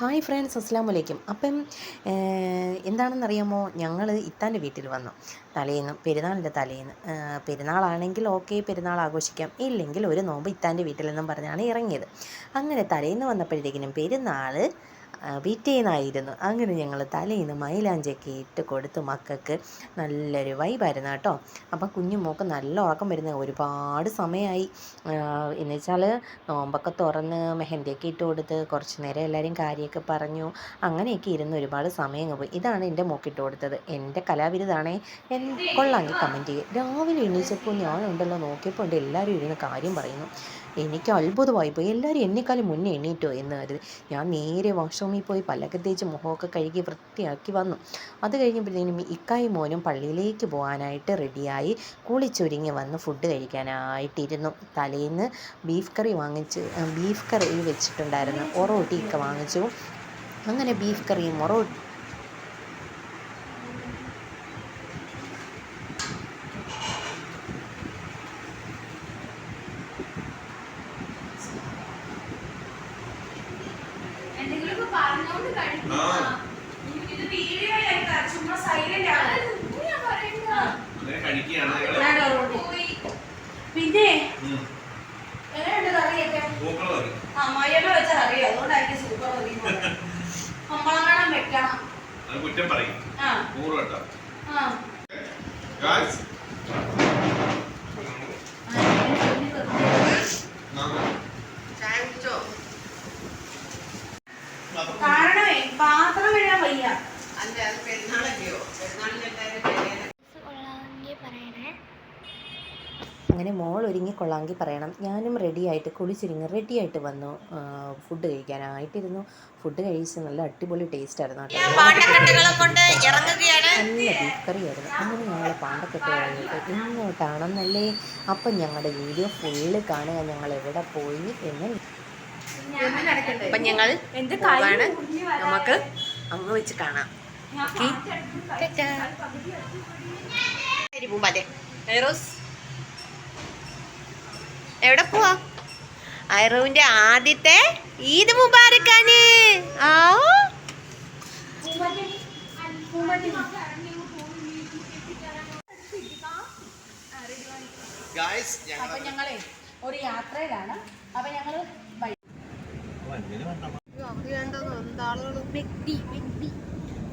Hi friends അസ്സാം വലൈക്കും അപ്പം എന്താണെന്നറിയാമോ? ഞങ്ങൾ ഇത്താന്റെ വീട്ടിൽ വന്നു. തലേന്ന് പെരുന്നാളിന്റെ തലേന്ന്. പെരുന്നാളാണെങ്കിൽ ഓക്കെ പെരുന്നാൾ ആഘോഷിക്കാം. ഇല്ലെങ്കിൽ ഒരു നോമ്പ് ഇത്താന്റെ വീട്ടിലെന്നും പറഞ്ഞാണ് ഇറങ്ങിയത്. അങ്ങനെ തലേന്ന് വന്നപ്പോഴത്തേക്കിനും പെരുന്നാൾ പിറ്റേന്നായിരുന്നു. അങ്ങനെ ഞങ്ങൾ തലേന്ന് മൈലാഞ്ചൊക്കെ ഇട്ട് കൊടുത്ത് മക്കൾക്ക്. നല്ലൊരു വൈബായിരുന്നു കേട്ടോ. അപ്പം കുഞ്ഞു മോക്ക് നല്ല ഉറക്കം വരുന്ന ഒരുപാട് സമയമായി എന്ന് വെച്ചാൽ നോമ്പൊക്കെ തുറന്ന് മെഹന്തിയൊക്കെ ഇട്ട് കൊടുത്ത് കുറച്ച് നേരം എല്ലാവരും കാര്യമൊക്കെ പറഞ്ഞു. അങ്ങനെയൊക്കെ ഇരുന്ന് ഒരുപാട് സമയം പോയി. ഇതാണ് എന്റെ മോക്കിട്ട് കൊടുത്തത്. എന്റെ കലാവിരുതാണേ. കൊള്ളാമെങ്കിൽ കമന്റ് ചെയ്യുക രാവിലെ എണീച്ചപ്പോൾ ഞാനുണ്ടല്ലോ നോക്കിയപ്പോൾ ഉണ്ട്. എല്ലാവരും ഇരുന്ന് കാര്യം പറയുന്നു. എനിക്ക് അത്ഭുതമായി പോയി. എല്ലാവരും എന്നെക്കാളും മുന്നേ എണീറ്റോ എന്ന് കരുതി. ഞാൻ നേരെ വാഷ്റൂമിൽ പോയി പല്ലൊക്കെ തേച്ച് മുഖമൊക്കെ കഴുകി വൃത്തിയാക്കി വന്നു. അത് കഴിഞ്ഞപ്പോഴത്തേനും ഇക്കായും മോനും പള്ളിയിലേക്ക് പോകാനായിട്ട് റെഡിയായി കുളിച്ചൊരുങ്ങി വന്ന് ഫുഡ് കഴിക്കാനായിട്ടിരുന്നു. തലേന്ന് ബീഫ് കറി വാങ്ങിച്ച് ബീഫ് കറി വെച്ചിട്ടുണ്ടായിരുന്നു. ഒറോട്ടിയൊക്കെ വാങ്ങിച്ചു. അങ്ങനെ ബീഫ് കറിയും ഒറോ എന്തെങ്കിലുമൊക്കെ പറഞ്ഞോണ്ട് കഴിക്കുക. ഇത് വീഡിയോ ആയിട്ടാ, ചുമ്മാ silent ആണ്. ഞാൻ പറയുന്നത്. അങ്ങനെ കഴിക്കുകയാണ് ഞങ്ങൾ. വേണ്ട, റോട്ടി. പിന്നെ? മയ്യമ്മ വെച്ച കറി. അതുകൊണ്ടായിരിക്കും സൂപ്പർ വെക്കണം. അത് കുറ്റം പറയും. ആ. അങ്ങനെ മോൾ ഒരുങ്ങി കൊള്ളാമെങ്കിൽ പറയണം. ഞാനും റെഡിയായിട്ട് കുളിച്ചൊരുങ്ങി റെഡിയായിട്ട് വന്നു. ഫുഡ് കഴിക്കാനായിട്ടിരുന്നു. ഫുഡ് കഴിച്ച് നല്ല അടിപൊളി ടേസ്റ്റ് ആയിരുന്നു നല്ല ബീഫ് കറി ആയിരുന്നു അങ്ങനെ ഞങ്ങൾ പാണ്ടക്കെട്ട് കഴിഞ്ഞിട്ട് ഇങ്ങോട്ടാണെന്നല്ലേ? അപ്പം ഞങ്ങളുടെ വീഡിയോ ഫുള്ള് കാണുക. ഞങ്ങൾ എവിടെ പോയി എന്ന് അപ്പം ഞങ്ങൾ പോവാണ്. നമുക്ക് അങ്ങ് വെച്ച് കാണാം. ഓക്കെ. എവിടെ പോവാ? അയറുവിന്റെ ആദ്യത്തെ ഈദ് മുബാരക്കാന് ആ അപ്പൊ ഞങ്ങളെ ഒരു യാത്രയിലാണ്. അപ്പൊ ഞങ്ങൾ വഴി-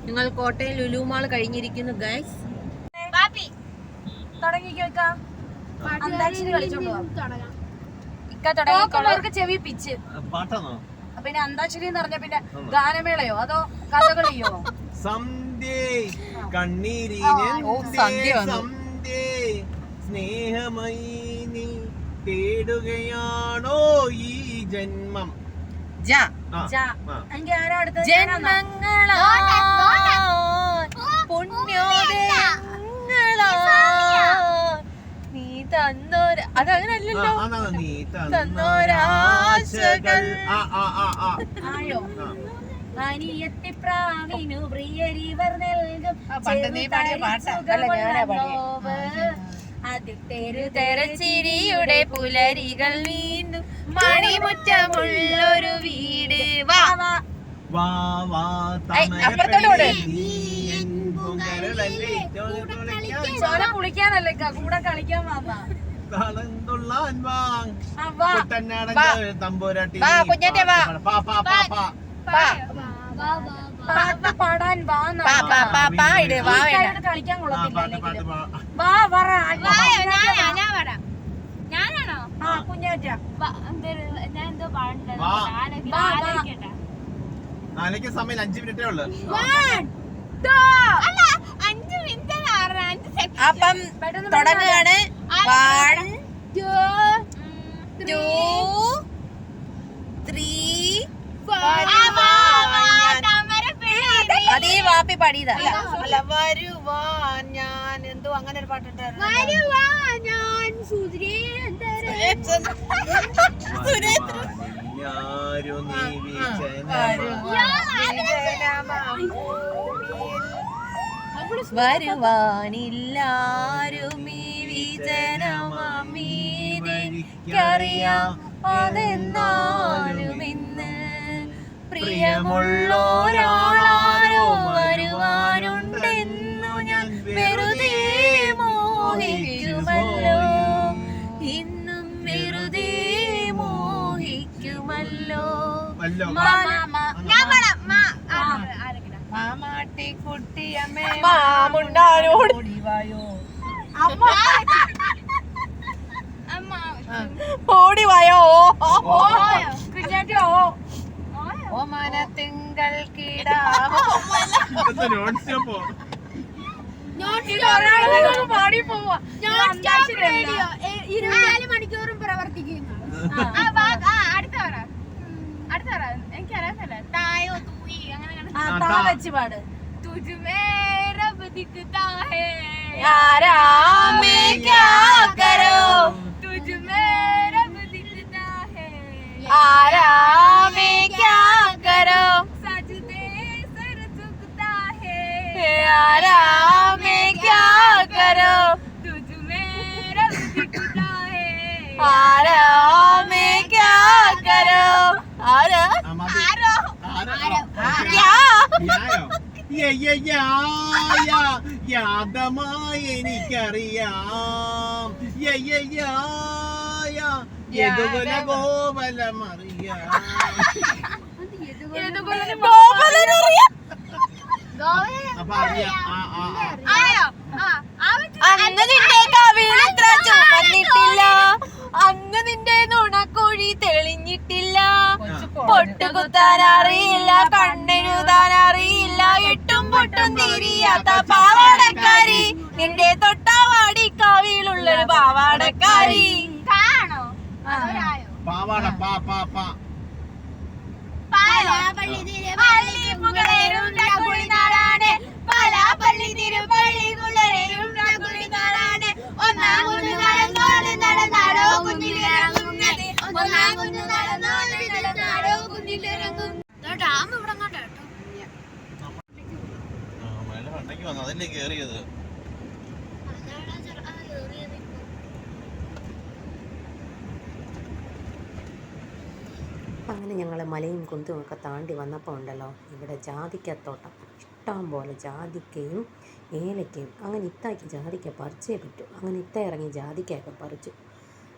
നിങ്ങൾ കോട്ടയം ലുലുമാൾ കഴിഞ്ഞിരിക്കുന്നു ഗൈസ് തുടങ്ങി കേൾക്കാം. അന്താക്ഷരി കളിച്ചോണ്ട് പോവാം. ഇക്ക തുടങ്ങിയവർക്ക് ചെവി പിച്ച്. പിന്നെ അന്താക്ഷരി എന്ന് പറഞ്ഞ പിന്നെ ഗാനമേളയോ അതോ കഥകളിയോ നീ തേടുകയാണോ ഈ ജന്മം? ജന്മങ്ങളാ പുണ്യോദയങ്ങളാ തന്നോര തന്നൊരാശകൾ. ആയോ? പ്രിയരിവർ നൽകും. തെരച്ചിരിയുടെ പുലരികൾ വീണ്ടും മണിമുറ്റമുള്ളൊരു വീട്. വാ വാ. വാ ചോല കുളിക്കാനല്ലേ കൂടെ കളിക്കാൻ വന്നാ തമ്പുരാട്ടി. വാ, കുഞ്ഞാറ്റെ വാ. പാ, പാ, പാ, പാ. പാ പാട്ട് പാടാൻ വാ പാ പാ പാ പാ ഇട് വാ ഈ കളിക്കാൻ കൊള്ളത്തില്ല. ഞാനാണോ? ആ കുഞ്ഞാറ്റ. ഞാൻ എന്തോ സമയം അഞ്ചു മിനിറ്റേ ഉള്ളു അല്ല അഞ്ച് മിനിറ്റ് അഞ്ച് സെക്കൻഡ് അപ്പം തുടങ്ങുകയാണ് വൺ ടു ത്രീ അതേ വാപ്പി പാടിയതാ അല്ല വരുവാൻ ഞാൻ എന്തോ അങ്ങനെ ഒരു പാട്ടുണ്ടായിരുന്നു ഞാൻ സുരേന്ദ്രൻ ആരും നീ വരുവാനില്ലാരും ഈ വിജനമീതിക്കറിയാം അതെന്നാലും ഇന്ന് പ്രിയമുള്ളോരാളാരോ വരുവാനുണ്ടെന്നു ഞാൻ വെറുതെ മോഹിക്കുമല്ലോ. ഇന്നും വെറുതെ മോഹിക്കുമല്ലോ ഞാൻ പാടാം മാ ആ, ആരെങ്കിലും മാമാട്ടിക്കുട്ടിയമ്മേ മാമുണ്ടാരോട് അമ്മ അമ്മ ഓടി വായോ. ഓയോ. കുഞ്ഞാറ്റി ഓ. ഓയോ. ഓ മനത്തിങ്കൾ കീടാവോ മണിക്കൂറും പ്രവർത്തിക്കുന്നു. അടുത്ത പറ. അടുത്ത പറ. എനിക്കറിയാത്തല്ല. തായോ തൂയി അങ്ങനെ हाँ, താ വെച്ച് हाँ। रब दिखता है। क्या करो? रब दिखता है। मैं क्या യാദമായി എനിക്കറിയാം. യ, യ, യാ, യാ, യദുകുല ഗോപലമറിയാം. അപ്പൊ അറിയാം. ആ, ആ, ആ. അന്ന് നിന്റെ കവിളിത്ര ചുമന്നിട്ടില്ല. അന്ന് നിന്റെ നുണക്കുഴി തെളിഞ്ഞിട്ടില്ല. പൊട്ടുകുത്താൻ അറിയില്ല കണ്ണെഴുതാൻ അറിയില്ല എട്ടും പൊട്ടും തിരിയാത്ത പാവാടക്കാരി. നിന്റെ തൊട്ടാവാടി കവിയിലുള്ളൊരു പാവാടക്കാരി. കാണോ? അതൊരായോ? പാവാട പാ പാ പാ. പള്ളി തിരുപ്പള്ളിപ്പുകളേരും കുളിനാടാണ്. പല പള്ളി കുളിനാടാണ്. ഒന്നാം കുഞ്ഞു നടന്നോട് നടന്നാടോ കുഞ്ഞിലിറങ്ങുന്നത് ഒന്നാം കുഞ്ഞു നടന്നോട് നടന്നാടോ കുഞ്ഞിലിറങ്ങും ഡാം ഇവിടെ അങ്ങോട്ടാ കേട്ടോ ആ, മഴ പണ്ടേക്ക് വന്നു അതല്ലേ കേറിയത്. അങ്ങനെ ഞങ്ങൾ മലയും കുന്തും ഒക്കെ താണ്ടി വന്നപ്പോൾ ഉണ്ടല്ലോ ഇവിടെ ജാതിക്കത്തോട്ടം ഇഷ്ടം പോലെ ജാതിക്കയും ഏലക്കയും. അങ്ങനെ ഇത്താക്കി ജാതിക്ക പറിച്ചേ പറ്റൂ. അങ്ങനെ ഇത്ത ഇറങ്ങി ജാതിക്കയൊക്കെ പറിച്ചു.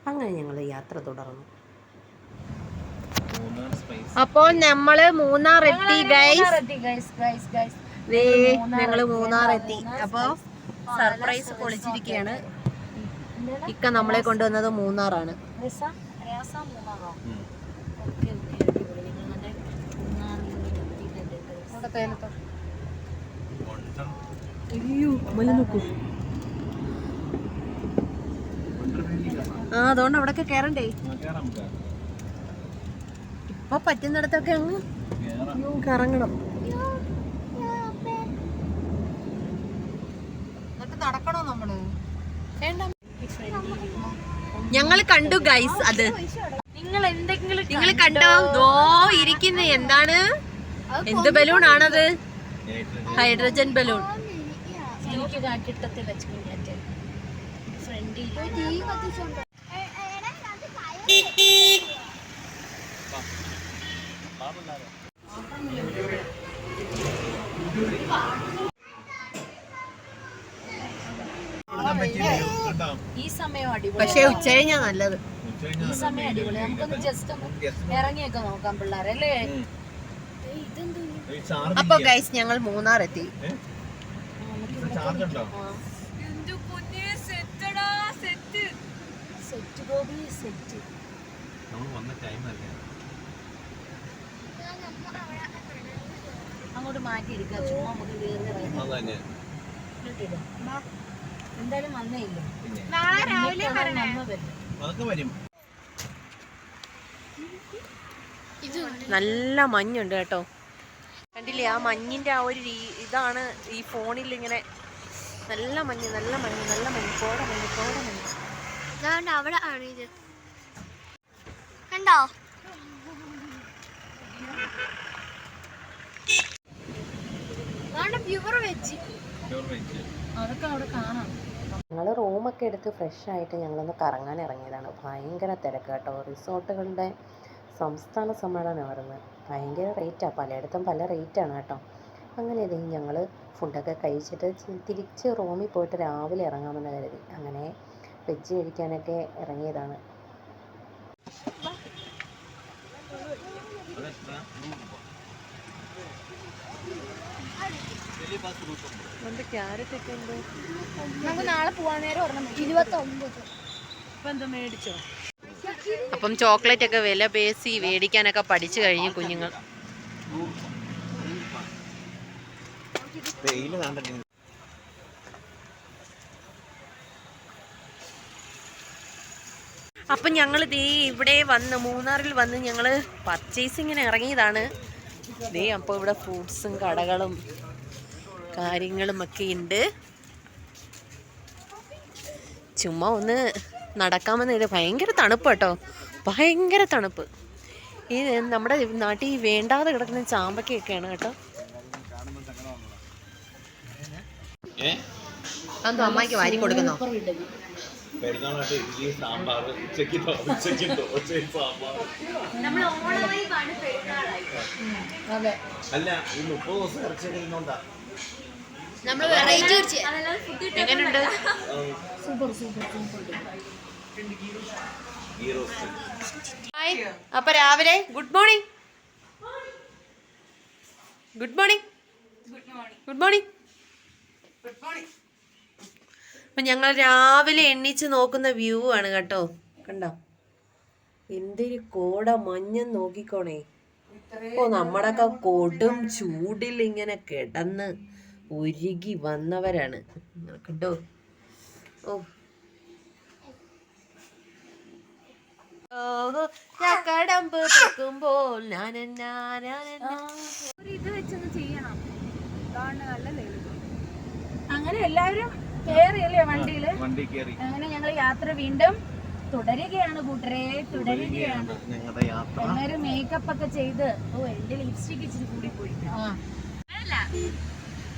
അങ്ങനെ ഞങ്ങൾ യാത്ര തുടർന്നു. അപ്പോൾ നമ്മൾ മൂന്നാർ എത്തി ഗൈസ് ഗൈസ് ഗൈസ് ഗൈസ് ഞങ്ങൾ മൂന്നാർ എത്തി അപ്പോ സർപ്രൈസ് പൊളിച്ചിരിക്കുകയാണ് ഇക്ക നമ്മളെ കൊണ്ടുവന്നത് മൂന്നാറാണ്. ആ അതുകൊണ്ട് അവിടൊക്കെ കേറണ്ടേ. ഇപ്പൊ പറ്റുന്നിടത്തൊക്കെ അങ്ങ് കേറാം. കറങ്ങണം നടക്കണോ നമ്മൾ? ഞങ്ങൾ കണ്ടു ഗൈസ് അത്. നിങ്ങൾ എന്തെങ്കിലും നിങ്ങൾ കണ്ടോ? ദോ ഇരിക്കുന്ന. എന്താണ്? എന്ത് ബലൂൺ ആണത് ഹൈഡ്രജൻ. ബലൂൺ. എനിക്ക് കിട്ടത്തില്ല ചൂടാറ്റ് ഫ്രണ്ടിൽ കാണാൻ പറ്റിയില്ലേ? കണ്ടോ? ഈ സമയം അടിപൊളി പക്ഷെ ഉച്ച കഴിഞ്ഞാ നല്ലത്. ഈ സമയം അടിപൊളി നമുക്കൊന്ന് ജസ്റ്റ് ഒന്ന് ഇറങ്ങിയൊക്കെ നോക്കാം പിള്ളേരെ അല്ലേ? അപ്പൊ ഗൈസ് ഞങ്ങൾ മൂന്നാർ എത്തി. ഏ? ചാർജ് ഉണ്ടോ? സെറ്റ്. ഗോപി സെറ്റ്. നമ്മൾ വന്ന ടൈം അല്ലേ? അങ്ങോട്ട് മാറ്റി എടുക്കാം ചുമ്മാ നമുക്ക് കയറി ഇറങ്ങി അത് തന്നെ ഇട്ടിടും. എന്തായാലും വന്നേ ഇല്ല പിന്നെ നാളെ രാവിലെ വരണം അതൊക്കെ വരും. നല്ല മഞ്ഞുണ്ട് കേട്ടോ. കണ്ടില്ലേ ആ മഞ്ഞിന്റെ ആ ഒരു ഇതാണ് ഈ ഫോണിൽ ഇങ്ങനെ നല്ല മഞ്ഞ് നല്ല മഞ്ഞ് നല്ല മഞ്ഞ് കോട മഞ്ഞ് കോട മഞ്ഞ്. അവിടെ ആണ് ഇത്. കണ്ടോ? Pure veg. അതൊക്കെ അവിടെ കാണാം. ഞങ്ങൾ റൂമൊക്കെ എടുത്ത് ഫ്രഷ് ആയിട്ട് ഞങ്ങളൊന്ന് കറങ്ങാൻ ഇറങ്ങിയതാണ്. ഭയങ്കര തിരക്ക് കേട്ടോ. റിസോർട്ടുകളുടെ സംസ്ഥാന സമ്മേളനമായിരുന്നു ഭയങ്കര റേറ്റാണ് പലയിടത്തും പല റേറ്റാണ് കേട്ടോ. അങ്ങനെ ഇതേ ഞങ്ങൾ ഫുഡൊക്കെ കഴിച്ചിട്ട് തിരിച്ച് റൂമിൽ പോയിട്ട് രാവിലെ ഇറങ്ങാമെന്ന് കരുതി. അങ്ങനെ വെജ് കഴിക്കാനൊക്കെ ഇറങ്ങിയതാണ്. ഉണ്ട്? നമുക്ക് നാളെ പോവാൻ നേരം ഒരെണ്ണം മേടിച്ചോ? അപ്പം ചോക്ലേറ്റ് ഒക്കെ വില പേശി മേടിക്കാനൊക്കെ പഠിച്ചു കഴിഞ്ഞു കുഞ്ഞുങ്ങൾ. അപ്പം ഞങ്ങൾ ദേ ഇവിടെ വന്ന് മൂന്നാറിൽ വന്ന് ഞങ്ങൾ പർച്ചേസിങ്ങിന് ഇറങ്ങിയതാണ്. ദേ അപ്പോൾ ഇവിടെ ഫ്രൂട്ട്സും കടകളും കാര്യങ്ങളും ഒക്കെ ഉണ്ട് ചുമ്മാ ഒന്ന് നടക്കാമെന്ന് ഇത് ഭയങ്കര തണുപ്പ് കേട്ടോ. ഭയങ്കര തണുപ്പ്. ഈ നമ്മുടെ നാട്ടിൽ വേണ്ടാതെ കിടക്കുന്ന ചാമ്പക്കയൊക്കെയാണ് കേട്ടോ. ഏ? അമ്മയ്ക്ക് വാരി കൊടുക്കുന്നോ? പെരുന്നാളായിട്ട് ഇഡ്ഡലി സാമ്പാർ ഉച്ചയ്ക്ക് ദോ- ഉച്ചയ്ക്ക് ദോശയും സാമ്പാർ. നമ്മൾ ഓണമായിട്ടാണ് പെരുന്നാളായി. അല്ല ഈ മുപ്പത് ദിവസം ഇറച്ചി ഇരുന്നോണ്ടാ നമ്മൾ വെറൈറ്റി എങ്ങനെയുണ്ട്? Roast hi. അപ്പൊ രാവിലെ good morning. Good morning. Good morning. അപ്പൊ ഞങ്ങൾ രാവിലെ എണ്ണിച്ച് നോക്കുന്ന വ്യൂ ആണ് കേട്ടോ. കണ്ടോ? എന്തൊരു കോട മഞ്ഞ നോക്കിക്കോണേ. ഓ നമ്മടൊക്കെ കൊടും ചൂടിൽ ഇങ്ങനെ കിടന്ന് ഉരുകി വന്നവരാണ്. കണ്ടോ ഓ. കടമ്പ് തെക്കുമ്പോൾ ഞാൻ ഇത് വെച്ചൊന്ന് ചെയ്യണം. അങ്ങനെ എല്ലാവരും കേറിയല്ലേ വണ്ടിയിൽ? വണ്ടി കയറി അങ്ങനെ ഞങ്ങൾ യാത്ര വീണ്ടും തുടരുകയാണ് കൂട്ടരെ തുടരുകയാണ്. എല്ലാവരും മേക്കപ്പ് ഒക്കെ ചെയ്ത് ഓ എന്റെ ലിപ്സ്റ്റിക് ഇച്ചിരി കൂടി പോയി. അല്ല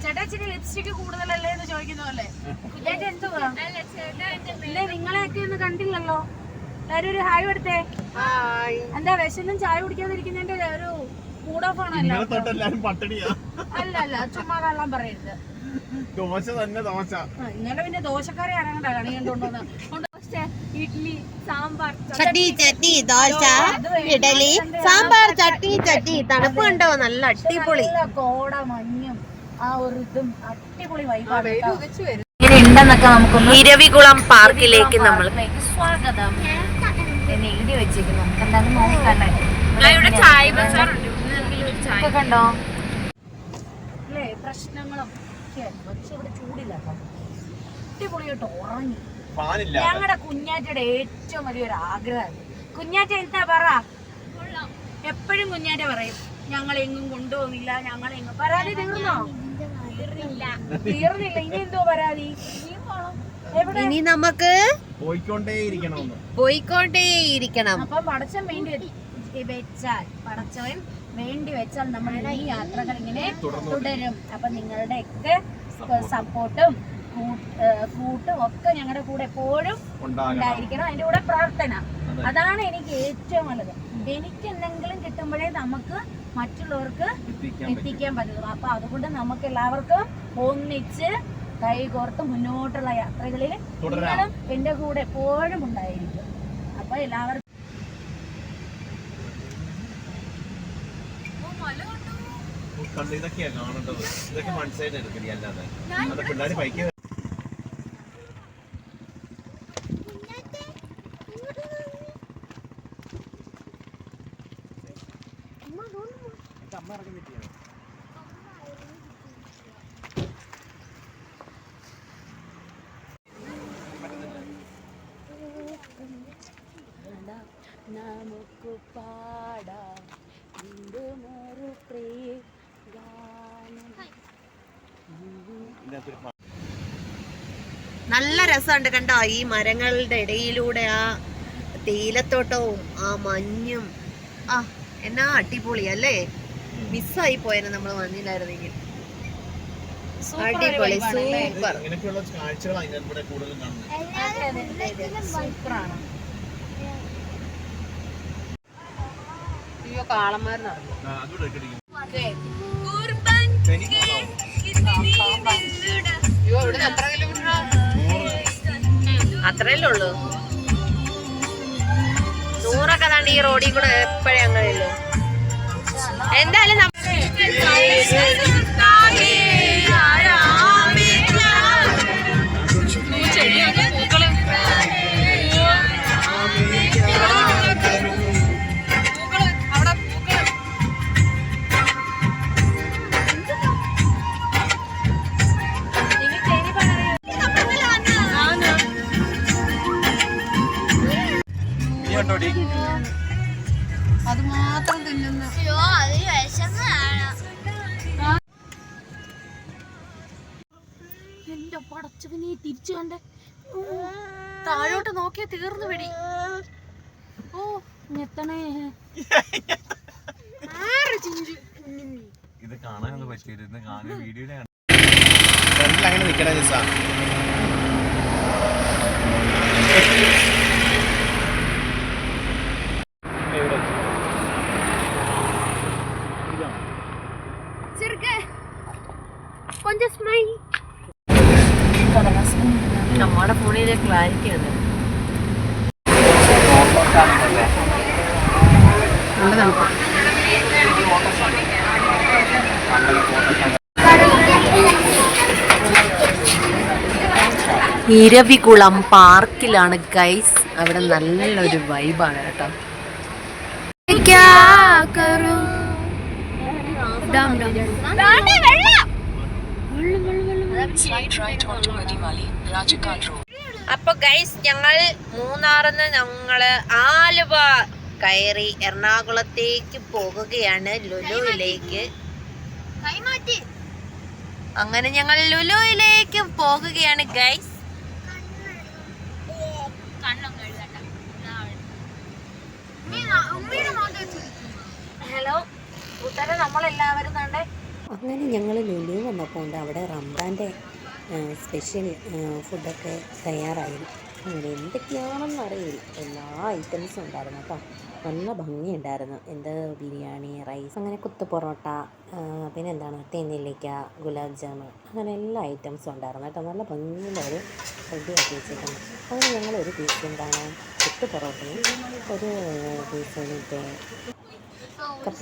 ചേട്ടാ ഇച്ചിരി ലിപ്സ്റ്റിക് കൂടുതലല്ലേ എന്ന് ചോദിക്കുന്നതല്ലേ ചേട്ടാ എന്തുവാ? ഇല്ലേ നിങ്ങളെയൊക്കെ ഒന്നും കണ്ടില്ലല്ലോ. എല്ലാരും ഒരു ഹായ് എടുത്തേ എന്താ വിശന്നും ചായ കുടിക്കാതിരിക്കുന്നതിന്റെ ഒരു മൂഡ് ഓഫ് ആണല്ലോ. അല്ല അല്ല ചുമ്മാ കള്ളം പറയരുത്. ദോശ തന്നെ ദോശ. ആ, ഇന്നലെ പിന്നെ ദോശക്കാരെ ഇറങ്ങണ്ട കണി കണ്ടോണ്ടോന്ന് ദോശ ഇഡ്ലി സാമ്പാർ ചട്ടി ചട്ടി ദോശ ഇഡലി സാമ്പാർ ചട്ടി ചട്ടി തണുപ്പ് കണ്ടോ നല്ല അടിപൊളി. നല്ല കോട മഞ്ഞും. ആ ഒരു ഇതും അടിപൊളി വൈബാണ് ഇരവികുളം പാർക്കിലേക്ക് നമ്മൾ സ്വാഗതം. എന്ന് എഴുതി വെച്ചേക്കുന്നു. നമുക്ക് എന്തായാലും നോക്കണ്ടേ ചായ ബസാറുണ്ട്. ഒക്കെ കണ്ടോ? അല്ലേ? പ്രശ്നങ്ങളും ഒക്കെ ആയിരുന്നു. പക്ഷെ ഇവിടെ ചൂടില്ല കേട്ടോ അടിപൊളിയായിട്ട് ഉറങ്ങി. ഫാനില്ല. ഞങ്ങളുടെ കുഞ്ഞാറ്റയുടെ ഏറ്റവും വലിയൊരു ആഗ്രഹം. കുഞ്ഞാറ്റ എന്താ പറ? എപ്പോഴും കുഞ്ഞാറ്റ പറയും ഞങ്ങൾ എങ്ങും കൊണ്ടുപോകുന്നില്ല ഞങ്ങൾ എങ്ങും പരാതി തീർന്നോ? തീർന്നില്ല. തീർന്നില്ല. ഇനി എന്തോ പരാതി? ഇനിയും പോണം. എവിടെ? ഇനി നമുക്ക് പോയിക്കൊണ്ടേയിരിക്കണം. അപ്പൊ പടച്ചൻ വേണ്ടി വെച്ചാൽ പടച്ചവൻ വേണ്ടി വെച്ചാൽ നമ്മൾ ഈ യാത്രകൾ ഇങ്ങനെ തുടരും. അപ്പൊ നിങ്ങളുടെയൊക്കെ സപ്പോർട്ടും കൂട്ടും ഒക്കെ ഞങ്ങളുടെ കൂടെ എപ്പോഴും ഉണ്ടായിരിക്കണം. അതിന്റെ കൂടെ പ്രാർത്ഥന. അതാണ് എനിക്ക് ഏറ്റവും നല്ലത്. എനിക്ക് എന്തെങ്കിലും കിട്ടുമ്പോഴേ നമുക്ക് മറ്റുള്ളവർക്ക് എത്തിക്കാൻ പറ്റും എത്തിക്കാൻ പറ്റുള്ളൂ അപ്പൊ അതുകൊണ്ട് നമുക്ക് എല്ലാവർക്കും ഒന്നിച്ച് കൈകോർത്ത് മുന്നോട്ടുള്ള യാത്രകളിൽ. നിങ്ങളും എന്റെ കൂടെ എപ്പോഴും ഉണ്ടായിരിക്കും. അപ്പൊ എല്ലാവർക്കും കണ്ട്. ഇതൊക്കെയാ കാണേണ്ടത്. ഇതൊക്കെ മനസ്സിലായിട്ട് എടുക്കണി അല്ലാതെ. അത് പിള്ളേര് ബൈക്ക് നമുക്ക് പാടാം. വീണ്ടും ഒരു പ്രിയ ഗാനം. നല്ല രസമുണ്ട് കണ്ടോ? ഈ മരങ്ങളുടെ ഇടയിലൂടെ ആ തേയിലത്തോട്ടവും ആ മഞ്ഞും. ആ എന്നാ അടിപൊളി അല്ലേ? മിസ്സായി പോയനെ നമ്മൾ വന്നില്ലായിരുന്നെങ്കിൽ. അടിപൊളി സൂപ്പർ. ഇങ്ങനെയൊക്കെയുള്ള പോകാം. കാളന്മാർ എത്ര കിലോമീറ്റർ അത്രയല്ലേ ഉള്ളൂ. നൂറൊക്കെ താണ്ട് ഈ റോഡിൽ കൂടെ എപ്പോഴേ അങ്ങനെയുള്ളൂ എന്തായാലും നമ്മ- കണ്ടോടി. അത് മാത്രം തിന്നുന്നു എന്റെ പടച്ചവനെ തിരിച്ചു കണ്ടേ. താഴോട്ട് നോക്കിയാ തീർന്നു പിടി. ഓ ഞെത്തണേ ഇത് കാണാനൊന്നും പറ്റിയിരുന്നു കാണാൻ വീഡിയോ അങ്ങനെ നിൽക്കണേ നിസാ. നമ്മുടെ ഫോണിലെ ക്ലാരിറ്റി ഇരവികുളം പാർക്കിലാണ് ഗൈസ്. അവിടെ നല്ലൊരു വൈബാണ് കേട്ടോ. അപ്പൊ ഗൈസ് ഞങ്ങൾ മൂന്നാറിന്ന് ഞങ്ങൾ ആലുവ കയറി എറണാകുളത്തേക്ക് പോകുകയാണ് ലുലുവിലേക്ക്. അങ്ങനെ ഞങ്ങൾ ലുലുവിലേക്ക് പോകുകയാണ് ഗൈസ് ഹലോ കൂട്ടുകാരെ നമ്മളെല്ലാവരും തന്നെ അങ്ങനെ ഞങ്ങൾ ലുലു വന്നപ്പോൾ അവിടെ റംസാന്റെ സ്പെഷ്യൽ ഫുഡൊക്കെ തയ്യാറായി എന്തൊക്കെയാണെന്ന് അറിയില്ല. എല്ലാ ഐറ്റംസും ഉണ്ടായിരുന്നു കേട്ടോ. നല്ല ഭംഗിയുണ്ടായിരുന്നു. എന്ത് ബിരിയാണി റൈസ് അങ്ങനെ കുത്തു പൊറോട്ട പിന്നെന്താണ് തേനില്ലിക്ക ഗുലാബ് ജാമു അങ്ങനെ എല്ലാ ഐറ്റംസും ഉണ്ടായിരുന്നു കേട്ടോ. നല്ല ഭംഗിയുള്ളൊരു റെഡിയാക്കി വെച്ചിട്ടുണ്ട് അങ്ങനെ ഞങ്ങൾ ഒരു പീസ് എന്താണ് കുത്തു പൊറോട്ടയും ഒരു പീസ് മറ്റേ കപ്പ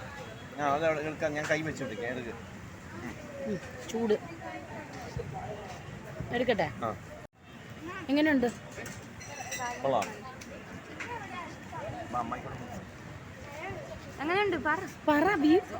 എരി. അത് എടുക്കാം ഞാൻ കൈ വെച്ചോണ്ടിരിക്കാം. എടുക്ക്. ചൂട്. എടുക്കട്ടെ? എങ്ങനെയുണ്ട്? അങ്ങനെയുണ്ട് പറ. പറ ബീഫ്.